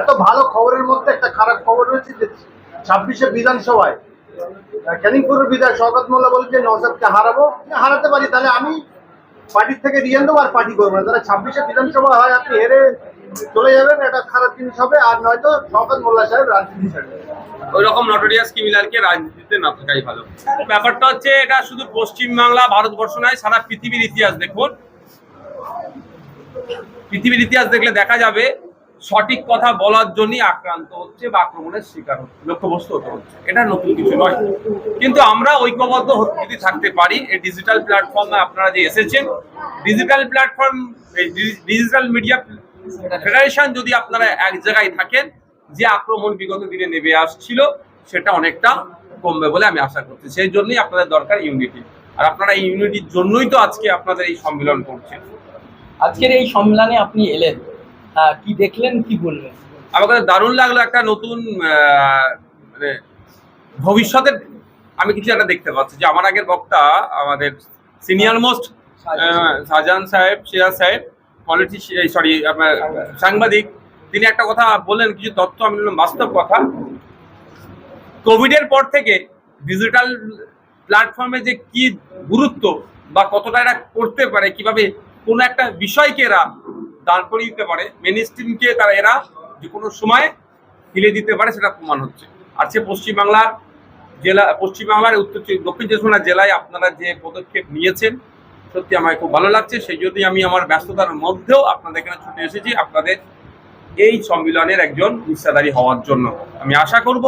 এত ভালো খবরের মধ্যে একটা খারাপ খবর রয়েছে যে ছাব্বিশে বিধানসভায় ক্যানিংপুরের বিধায়ক শওকত মোল্লা বলছে নওসাদকে হারাবো। হারাতে পারি, তাহলে আমি পার্টির থেকে রিজাইন দেবো আর পার্টি করব না। তাহলে ছাব্বিশে বিধানসভা হয়, আপনি হেরে চলে যাবেন, এটা খারাপ জিনিস হবে, আর নয়তো শওকত মোল্লা সাহেব রাজনীতি ছাড়বে। নটোরিয়াস রাজনীতিতে না ভালো। ব্যাপারটা হচ্ছে, এটা শুধু পশ্চিমবাংলা, ভারতবর্ষ নয়, সারা পৃথিবীর ইতিহাস দেখুন। পৃথিবীর ইতিহাস দেখলে দেখা যাবে সঠিক কথা বলার জন্যই আক্রান্ত হচ্ছে বা আক্রমণের শিকার হচ্ছে। লক্ষ্যবস্তু হতে হচ্ছে। এটা নতুন কিছু নয়। কিন্তু আমরা ঐক্যবদ্ধ যদি থাকতে পারি, এই ডিজিটাল প্ল্যাটফর্মে আপনারা যে এসেছেন digital platform digital media federation যদি আপনারা এক জায়গায় থাকেন, যে আক্রমণ বিগত দিনে নেমে আসছিল, সেটা অনেকটা কমবে বলে আমি আশা করছি। সেই জন্যই আপনাদের দরকার ইউনিটি আর আপনারা এই ইউনিটির জন্যই তো আজকে আপনাদের এই সম্মেলন করছেন। আজকের এই সম্মেলনে আপনি এলেন। কি দেখলেন কি বললেন? আমার কাছে দারুণ লাগল একটা নতুন মানে ভবিষ্যতের আমি কিছু একটা দেখতে পাচ্ছি। যে আমার আগের বক্তা আমাদের সিনিয়র মোস্ট শাহজাহান সাহেব। সিরাজ সাহেব পলিটিশিয়ান সরি আপনার সাংবাদিক তিনি একটা কথা বললেন কিছু তথ্য আমি বললাম বাস্তব কথা। কোভিডের পর থেকে ডিজিটাল প্ল্যাটফর্মে যে কি গুরুত্ব বা কতটা এরা করতে পারে কীভাবে কোনো একটা বিষয়কে এরা দাঁড় করিয়ে দিতে পারে। মেন স্ট্রিমকে তারা এরা যে কোনো সময় হিলে দিতে পারে সেটা প্রমাণ হচ্ছে। আর সে পশ্চিমবাংলার জেলা, পশ্চিমবাংলার উত্তর দক্ষিণ চব্বিশ জেলায় আপনারা যে পদক্ষেপ নিয়েছেন, সত্যি আমার খুব ভালো লাগছে। সেই জন্যই আমি আমার ব্যস্ততার মধ্যেও আপনাদের এখানে ছুটে এসেছি, আপনাদের এই সম্মিলনের একজন হিস্সাদারি হওয়ার জন্য। আমি আশা করব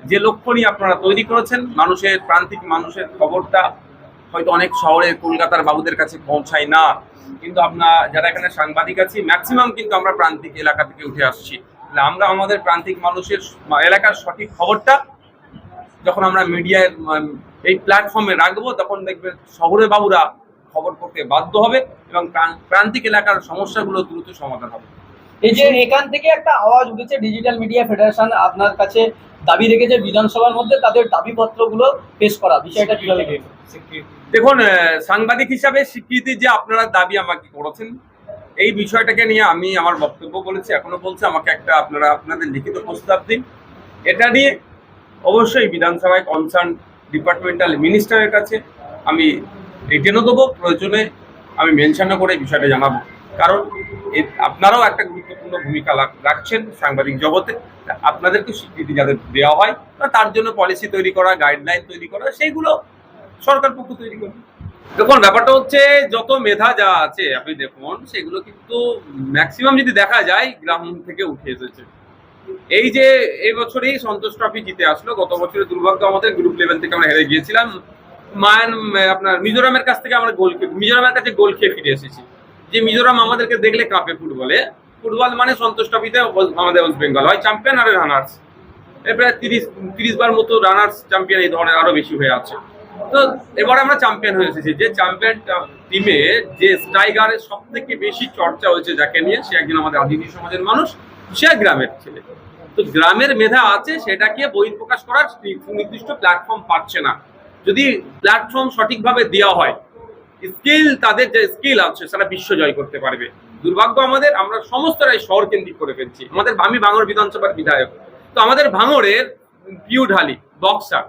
যে লক্ষ্য নিয়ে আপনারা তৈরি করেছেন। মানুষের, প্রান্তিক মানুষের খবরটা হয়তো অনেক শহরে কলকাতার বাবুদের কাছে পৌঁছায় না। কিন্তু আপনার যারা এখানে সাংবাদিক আছি ম্যাক্সিমাম কিন্তু আমরা প্রান্তিক এলাকা থেকে উঠে আসছি। আমরা আমাদের প্রান্তিক মানুষের এলাকার সঠিক খবরটা যখন আমরা মিডিয়ায় এই প্ল্যাটফর্মে রাখব, তখন দেখবেন শহরের বাবুরা খবর করতে বাধ্য হবে এবং প্রান- প্রান্তিক এলাকার সমস্যাগুলো দ্রুত সমাধান হবে। এই যে এখান থেকে একটা আওয়াজ উঠেছে ডিজিটাল মিডিয়া ফেডারেশন আপনার কাছে। দাবি রেখেছে বিধানসভার মধ্যে তাদের দাবিপত্রগুলো পেশ করা। বিষয়টা কীভাবে? দেখুন সাংবাদিক হিসাবে স্বীকৃতি যে আপনারা দাবি আমাকে করেছেন, এই বিষয়টাকে নিয়ে আমি আমার বক্তব্য বলেছি, এখনও বলছি, আমাকে একটা আপনারা আপনাদের লিখিত প্রস্তাব দিন। এটা নিয়ে অবশ্যই বিধানসভায় কনসার্ন ডিপার্টমেন্টাল মিনিস্টারের কাছে আমি রিটেনও দেবো, প্রয়োজনে আমি মেনশনও করে বিষয়টা জানাব। কারণ আপনারাও একটা গুরুত্বপূর্ণ ভূমিকা রাখ- রাখছেন সাংবাদিক জগতে। আপনাদেরকে স্বীকৃতি যাদের দেওয়া হয় তার জন্য পলিসি তৈরি করা গাইডলাইন তৈরি করা, সেইগুলো সরকার পক্ষ তৈরি করবে। দেখুন, ব্যাপারটা হচ্ছে যত মেধা যা আছে, আপনি দেখুন, সেগুলো কিন্তু ম্যাক্সিমাম যদি দেখা যায়, গ্রাম থেকে উঠে এসেছে। এই যে এই বছরেই সন্তোষ ট্রফি জিতে আসলো, গত বছরের দুর্ভাগ্য আমাদের গ্রুপ লেভেল থেকে আমরা হেরে গিয়েছিলাম। মায়ান, আপনার মিজোরামের কাছ থেকে আমরা গোল মিজোরামের কাছে গোল খেয়ে ফিরে এসেছি। যে মিজোরাম আমাদেরকে দেখলে কাপে ফুটবলে, ফুটবল মানে সন্তোষ ট্রফিতে আমাদের ওয়েস্ট বেঙ্গল। হয় চ্যাম্পিয়ন আর রানার্স এরপরে তিরিশ তিরিশ বার মতো রানার্স চ্যাম্পিয়ন এই ধরনের আরও বেশি হয়ে আছে। তো এবার আমরা চ্যাম্পিয়ন হয়ে এসেছি। যে চ্যাম্পিয়ন টিমে যে স্ট্রাইকারের সব থেকে বেশি চর্চা হয়েছে যাকে নিয়ে, সে একজন আমাদের আদিবাসী সমাজের মানুষ, সে গ্রামের ছেলে। তো গ্রামের মেধা আছে, সেটাকে বহিঃপ্রকাশ করার সুনির্দিষ্ট প্ল্যাটফর্ম পাচ্ছে না। যদি প্ল্যাটফর্ম সঠিকভাবে দেওয়া হয় স্কিল, তাদের যে স্কিল আছে, সেটা বিশ্ব জয় করতে পারবে। দুর্ভাগ্য আমাদের, আমরা সমস্তটাই শহর কেন্দ্রিক করে ফেলছি। আমাদের আমি ভাঙর বিধানসভার বিধায়ক। তো আমাদের ভাঙরের Piu Dhali boxer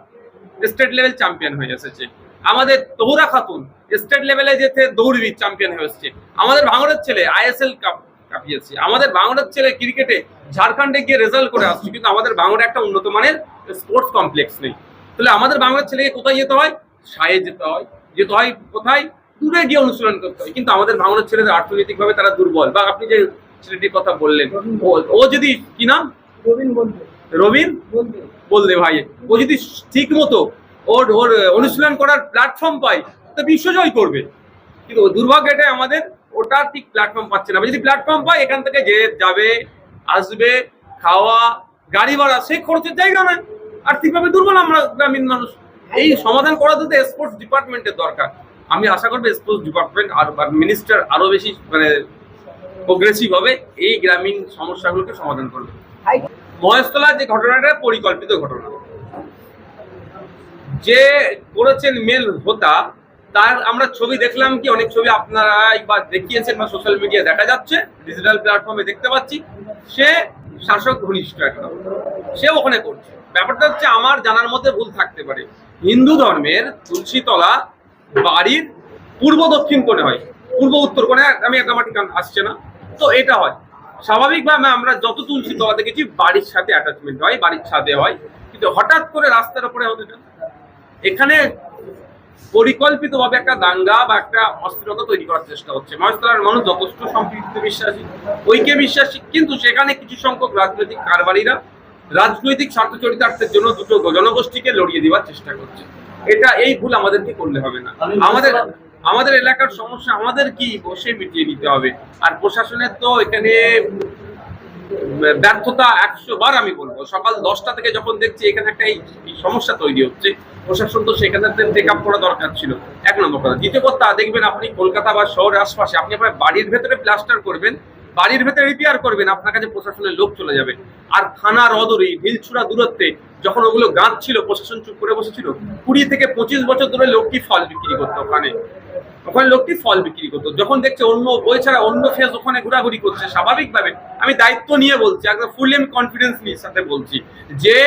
state level champion হয়ে এসেছে। আমাদের তহুরা খাতুন স্টেট লেভেলে যেতে দৌড়বিদ চ্যাম্পিয়ন হয়ে এসেছে। আমাদের ভাঙরের ছেলে আইএসএল কাপ কাঁপিয়েছে। আমাদের ভাঙরের ছেলে ক্রিকেটে ঝাড়খণ্ডে গিয়ে রেজাল্ট করে আসছে, কিন্তু আমাদের ভাঙরে একটা উন্নত মানের স্পোর্টস কমপ্লেক্স নেই। তাহলে আমাদের বাংলার ছেলেকে কোথায় যেতে হয়? সায়ে যেতে হয়। যেতে হয় কোথায়? দূরে গিয়ে অনুশীলন করতে হয়। কিন্তু আমাদের বাংলার ছেলেদের অর্থনৈতিকভাবে তারা দুর্বল। বা আপনি যে ছেলেটির কথা বললেন ও- ও যদি কি নাম? রবিন বললে ভাই। ও যদি ঠিক মতো ওর ওর অনুশীলন করার প্ল্যাটফর্ম পায় তো বিশ্বজয় করবে। কিন্তু দুর্ভাগ্য এটাই আমাদের ওটা ঠিক প্ল্যাটফর্ম পাচ্ছে না। যদি প্ল্যাটফর্ম পায় এখান থেকে যে যাবে আসবে খাওয়া গাড়ি ভাড়া সেই খরচের জায়গা নয়। আর্থিকভাবে দুর্বল আমরা গ্রামীণ মানুষ। এই সমাধান করা তো স্পোর্টস ডিপার্টমেন্টের দরকার। আমি আশা করব স্পোর্টস ডিপার্টমেন্ট আর মিনিস্টার আরও বেশি মানে প্রোগ্রেসিভ হবে, এই গ্রামীণ সমস্যাগুলোকে সমাধান করবে। মহেশতলার যে ঘটনাটা, পরিকল্পিত ঘটনা। যে করেছেন মেল হোতা, তার আমরা ছবি দেখলাম কি, অনেক ছবি আপনারা বা দেখিয়েছেন বা সোশ্যাল মিডিয়া দেখা যাচ্ছে ডিজিটাল প্ল্যাটফর্মে দেখতে পাচ্ছি। সে শাসক ঘনিষ্ঠ একদম সে ওখানে করছে। ব্যাপারটা হচ্ছে আমার জানার মধ্যে ভুল থাকতে পারে। হিন্দু ধর্মের তুলসীতলা বাড়ির পূর্ব দক্ষিণ কোণে হয়। পূর্ব উত্তর কোণে, আমি একটা মাটি কান আসছে না। তো এটা হয়। স্বাভাবিকভাবে আমরা যত তুলসী তলা দেখেছি, বাড়ির সাথে অ্যাটাচমেন্ট হয়, বাড়ির ছাদে হয়। কিন্তু হঠাৎ করে রাস্তার উপরে হতে এখানে পরিকল্পিতভাবে একটা দাঙ্গা বা একটা অস্থিরতা তৈরি করার চেষ্টা হচ্ছে। মহেশতলার মানুষ যথেষ্ট সম্পৃক্ত বিশ্বাসী, ঐক্যে বিশ্বাসী, কিন্তু সেখানে কিছু সংখ্যক রাজনৈতিক কারবারিরা রাজনৈতিক স্বার্থ চরিতার্থের জন্য দুটো জনগোষ্ঠীকে লড়িয়ে দেওয়ার চেষ্টা করছে। এটা এই ভুল আমাদেরকে করলে হবে না। আমাদের আমাদের এলাকার সমস্যা আমাদের কি বসে মিটিয়ে নিতে হবে। আর প্রশাসনের তো এখানে ব্যর্থতা একশো বার আমি বলব। সকাল দশটা থেকে যখন দেখছি এখানে একটা এই সমস্যা তৈরি হচ্ছে প্রশাসন তো সেখানে টেক আপ করা দরকার ছিল। এক নম্বর কথা। দ্বিতীয় কথা দেখবেন আপনি কলকাতা বা শহরের আশপাশে আপনি আপনার বাড়ির ভেতরে প্লাস্টার করবেন বাড়ির ভেতরে রিপেয়ার করবেন, আপনার কাছে প্রশাসনের লোক চলে যাবে। আর থানার অদূরে ঢিলছুড়া দূরত্বে, যখন ওগুলো গাছ ছিল প্রশাসন চুপ করে বসেছিল, কুড়ি থেকে পঁচিশ বছর ধরে লোকটি ফল বিক্রি করতো ওখানে। ওখানে লোকটি ফল বিক্রি করতো। যখন দেখছে অন্য বই ছাড়া অন্য ফেস ওখানে ঘোরাঘুরি করছে, স্বাভাবিকভাবে আমি দায়িত্ব নিয়ে বলছি, একদম ফুল এম কনফিডেন্স নিয়ে সাথে বলছি যে,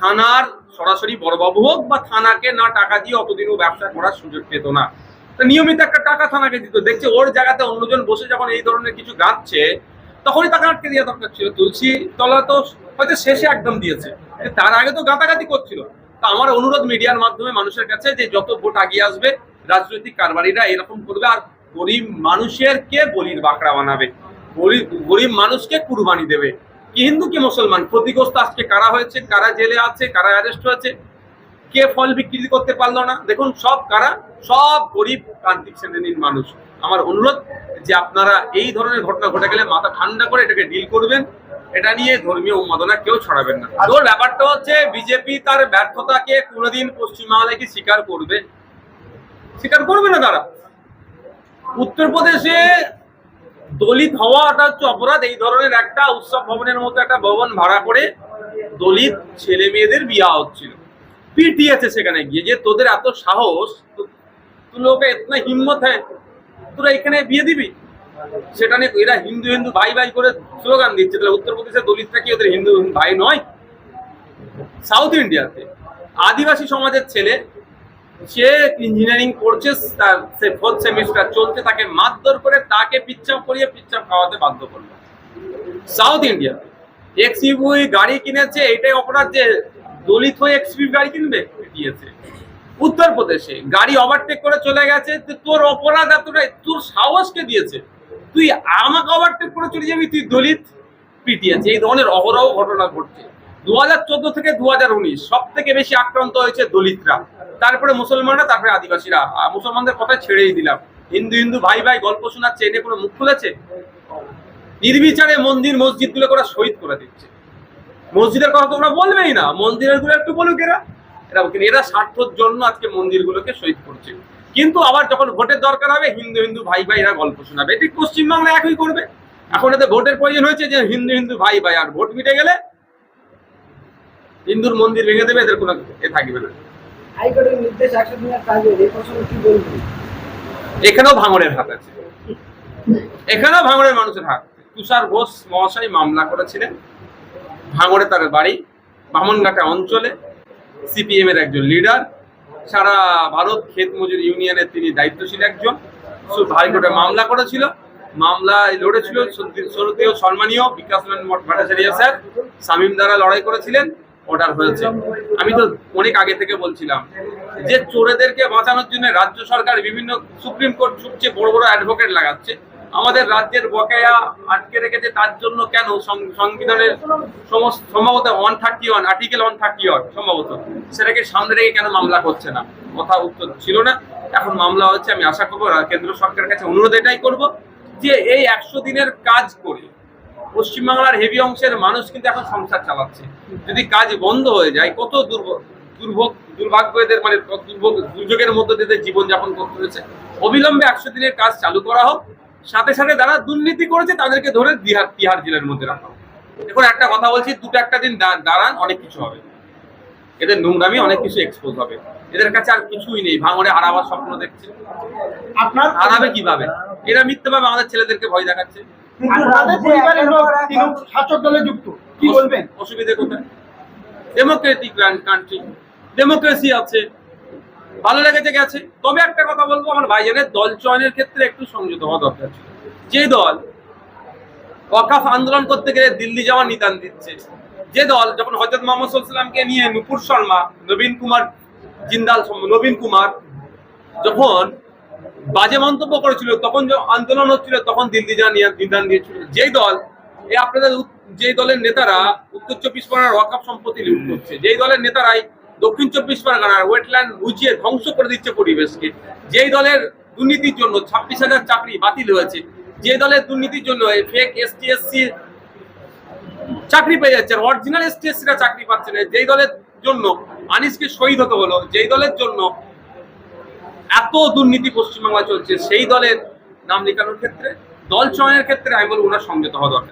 থানার সরাসরি বড়বাবু হোক বা থানাকে না টাকা দিয়ে অতদিনও ব্যবসা করার সুযোগ পেত না। নিয়মিত একটা টাকা থানাকে দিত। দেখছে ওর জায়গাতে অন্যজন বসে যখন এই ধরনের কিছু গাচ্ছে, তখনই তাকে আটকে দেওয়া দরকার ছিল। তুলসী তলা তো হয়তো শেষে একদম দিয়েছে তার আগে তো গাতাগাতি করছিল। তা আমার অনুরোধ মিডিয়ার মাধ্যমে মানুষের কাছে যে যত ভোট আগিয়ে আসবে, রাজনৈতিক কারবারিরা এরকম করবে, আর গরিব মানুষের কে বলির বাঁকড়া বানাবে? গরিব গরিব মানুষকে কুরবানি দেবে। কি হিন্দু, কি মুসলমান? ক্ষতিগ্রস্ত আজকে কারা হয়েছে, কারা জেলে আছে, কারা অ্যারেস্ট হয়েছে? কে ফল বিক্রি করতে পারল না? দেখুন সব কারা? সব গরিব প্রান্তিক শ্রেণির মানুষ। আমার অনুরোধ যে আপনারা এই ধরনের ঘটনা ঘটে গেলে মাথা ঠান্ডা করে এটাকে ডিল করবেন। এটা নিয়ে ধর্মীয় উন্মাদনা কেউ ছড়াবেন না। তো ব্যাপারটা হচ্ছে বিজেপি তার ব্যর্থতাকে কোনোদিন পশ্চিমবাংলায় কি স্বীকার করবে? স্বীকার করবে না তারা। উত্তরপ্রদেশে দলিত হওয়াটা হচ্ছে অপরাধ। এই ধরনের একটা উৎসব ভবনের মতো একটা ভবন ভাড়া করে দলিত ছেলে মেয়েদের বিয়া হচ্ছিল। পিটিয়েছে সেখানে গিয়ে যে তোদের এত সাহস লোকে এতনা হিম্মত হ্যাঁ তোরা এখানে বিয়ে দিবি? সেটা নিয়ে এরা হিন্দু হিন্দু ভাই ভাই করে স্লোগান দিচ্ছে। তাহলে উত্তরপ্রদেশের দলিতরা কি ওদের হিন্দু ভাই নয়? সাউথ ইন্ডিয়াতে আদিবাসী সমাজের ছেলে, সে ইঞ্জিনিয়ারিং করছে, তার সে ফোর্থ সেমিস্টার চলছে, তাকে মারধর করে তাকে পিচ্চাপ করিয়ে পিচ্চাপ খাওয়াতে বাধ্য করল। সাউথ ইন্ডিয়া এক্সইউভি গাড়ি কিনেছে এটাই অপরাধ যে দলিত হয়ে এক্সপি গাড়ি কিনবে? দিয়েছে। উত্তরপ্রদেশে গাড়ি ওভারটেক করে চলে গেছে তোর অপরাধ এতটাই, তোর সাহসকে দিয়েছে। তুই আমাকে ওভারটেক করে চলে যাবি, তুই দলিত? পিটিয়েছে। এই ধরনের অহরহ ঘটনা ঘটছে। দু হাজার চোদ্দ থেকে দু হাজার উনিশ সব থেকে বেশি আক্রান্ত হয়েছে দলিতরা। তারপরে মুসলমানরা, তারপরে আদিবাসীরা। মুসলমানদের কথা ছেড়েই দিলাম। হিন্দু হিন্দু ভাই ভাই গল্প শোনাচ্ছে, এনে কোনো মুখ খুলেছে? নির্বিচারে মন্দির মসজিদগুলো করে শহীদ করে দিচ্ছে। মসজিদের কথা তোমরা বলবেই না মন্দিরেরগুলো একটু বলুক এরা। এরা কিন্তু এরা স্বার্থর জন্য আজকে মন্দিরগুলোকে শহীদ করছে। কিন্তু আবার যখন ভোটের দরকার হবে হিন্দু হিন্দু ভাই ভাই এরা গল্প শোনাবে। ঠিক পশ্চিমবাংলা একই করবে। এখন এতে ভোটের প্রয়োজন হয়েছে যে হিন্দু হিন্দু ভাই ভাই আর ভোট মিটে গেলে হিন্দুর মন্দির ভেঙে দেবে এদের কোনো এ থাকবে না। হাইকোর্টের নির্দেশ একশো দিনের কাজে কি বলবেন এখানেও ভাঙড়ের হাত আছে। এখানেও ভাঙড়ের মানুষের হাত। তুষার ঘোষ মহাশয় মামলা করেছিলেন। ভাঙড়ে তার বাড়ি, বামনঘাটা অঞ্চলে সিপিএম এর একজন লিডার সারা ভারত ক্ষেত মজুর ইউনিয়নের তিনি দায়িত্বশীল একজন। হাইকোর্টে মামলা করেছিল, মামলায় লড়েছিল শ্রদ্ধেয় সম্মানীয় বিকাশ ভট্টাচার্য স্যার, শামীম দ্বারা লড়াই করেছিলেন অর্ডার হয়েছে। আমি তো অনেক আগে থেকে বলছিলাম যে চোরেদেরকে বাঁচানোর জন্য রাজ্য সরকার বিভিন্ন সুপ্রিম কোর্ট সবচেয়ে বড় বড় অ্যাডভোকেট লাগাচ্ছে। আমাদের রাজ্যের বকেয়া আটকে রেখেছে, তার জন্য কেন সংবিধানের সম্ভবত one thirty one article one thirty one সম্ভবত। সেটাকে সামনে রেখে কেন মামলা করছে না? কথা উত্তর ছিল না। এখন মামলা হচ্ছে, আমি আশা করব কেন্দ্র সরকারের কাছে অনুরোধ এটাই করব যে এই একশো দিনের কাজ করে পশ্চিমবাংলার হেভি অংশের মানুষ কিন্তু এখন সংসার চালাচ্ছে। যদি কাজ বন্ধ হয়ে যায়, কত দুর্ভোগ দুর্ভোগ দুর্ভাগ্য এদের মানে দুর্ভোগ দুর্যোগের মধ্যে দিয়ে জীবনযাপন করতে হয়েছে। অবিলম্বে একশো দিনের কাজ চালু করা হোক। সাথে সাথে যারা দুর্নীতি করেছে তাদেরকে ধরে বিহার তিহার জেলের মধ্যে রাখা দেখুন একটা কথা বলছি দুটো একটা দিন দাঁড়ান অনেক কিছু হবে। এদের নোংরামি অনেক কিছু এক্সপোজ হবে। এদের কাছে আর কিছুই নেই। ভাঙড়ে হারাবার স্বপ্ন দেখছে। আপনার হারাবে কীভাবে? এরা মিথ্যেভাবে আমাদের ছেলেদেরকে ভয় দেখাচ্ছে। শাসক দলে যুক্ত। কি বলবেন? অসুবিধে কোথায়? ডেমোক্রেটিক কান্ট্রি ডেমোক্রেসি আছে। ভালো লেগেছে গেছে তবে একটা কথা বলব, আমার ভাইজানের দল চয়নের ক্ষেত্রে একটু সংযত হওয়া দরকার ছিল। যে দল ওয়াকাফ আন্দোলন করতে গেলে দিল্লি যাওয়ার নিদান দিচ্ছে যে দল যখন হজরত মোহাম্মদ সাল্লামকে নিয়ে নুপুর শর্মা, নবীন কুমার জিন্দাল, নবীন কুমার যখন বাজে মন্তব্য করেছিল, তখন যে আন্দোলন হচ্ছিল, তখন দিল্লি যাওয়া নিদান দিয়েছিল। যেই দল এই আপনাদের যেই দলের নেতারা উত্তর চব্বিশ পরগনার ওয়াকাফ সম্পত্তি লুট করছে, যেই দলের নেতারাই দক্ষিণ চব্বিশ পরগনার ওয়েটল্যান্ড বুঝিয়ে ধ্বংস করে দিচ্ছে পরিবেশকে। যেই দলের দুর্নীতির জন্য ছাব্বিশ হাজার চাকরি বাতিল হয়েছে, যে দলের দুর্নীতির জন্য ফেক এসটি চাকরি পেয়ে যাচ্ছে, আর অরিজিনাল এসটি এসসিরা চাকরি পাচ্ছে না। যেই দলের জন্য আনিসকে শহীদ হতে হলো, যেই দলের জন্য এত দুর্নীতি পশ্চিমবাংলা চলছে, সেই দলের নাম লেখানোর ক্ষেত্রে, দল চয়নের ক্ষেত্রে আমি বলব ওনার সংযত হওয়া দরকার।